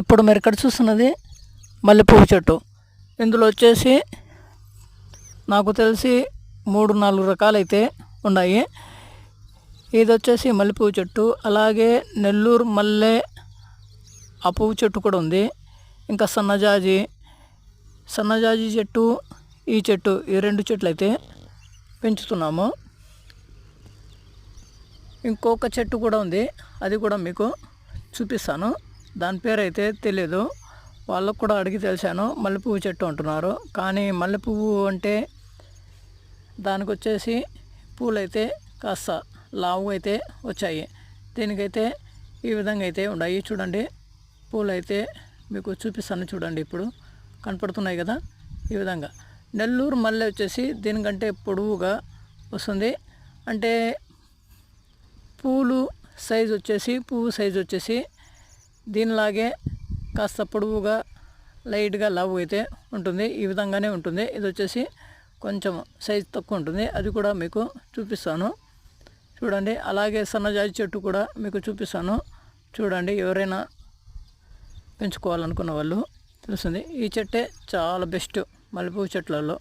ఇప్పుడు మీరు ఇక్కడ చూస్తున్నది మల్లెపువ్వు చెట్టు. ఇందులో వచ్చేసి నాకు తెలిసి మూడు నాలుగు రకాలైతే ఉన్నాయి. ఇది వచ్చేసి మల్లెపువ్వు చెట్టు అలాగే నెల్లూరు మల్లె ఆ పువ్వు చెట్టు కూడా ఉంది. ఇంకా సన్నజాజి సన్నజాజి చెట్టు ఈ చెట్టు ఈ రెండు చెట్లు అయితే పెంచుతున్నాము. ఇంకొక చెట్టు కూడా ఉంది అది కూడా మీకు చూపిస్తాను. దాని పేరు అయితే తెలియదు వాళ్ళకు కూడా అడిగి తెలిసాను. మల్లెపువ్వు చెట్టు అంటున్నారు. కానీ మల్లెపువ్వు అంటే దానికి వచ్చేసి పూలు అయితే కాస్త లావు అయితే వచ్చాయి. దీనికైతే ఈ విధంగా అయితే ఉన్నాయి చూడండి పూలు అయితే మీకు చూపిస్తాను చూడండి ఇప్పుడు. కనపడుతున్నాయి కదా? ఈ విధంగా. నెల్లూరు మల్లె వచ్చేసి దీనికంటే పొడవుగా వస్తుంది. అంటే పూలు సైజు వచ్చేసి పువ్వు సైజు వచ్చేసి దీనిలాగే కాస్త పొడవుగా లైట్గా లవ్ అయితే ఉంటుంది. ఈ విధంగానే ఉంటుంది. ఇది వచ్చేసి కొంచెం సైజ్ తక్కువ ఉంటుంది. అది కూడా మీకు చూపిస్తాను. చూడండి. అలాగే సన్నజాజి చెట్టు కూడా మీకు చూపిస్తాను. చూడండి. ఎవరైనా పెంచుకోవాలనుకున్న వాళ్ళు తెలుస్తుంది. ఈ చెట్టే చాలా బెస్ట్ మల్లెపూ చెట్లలో.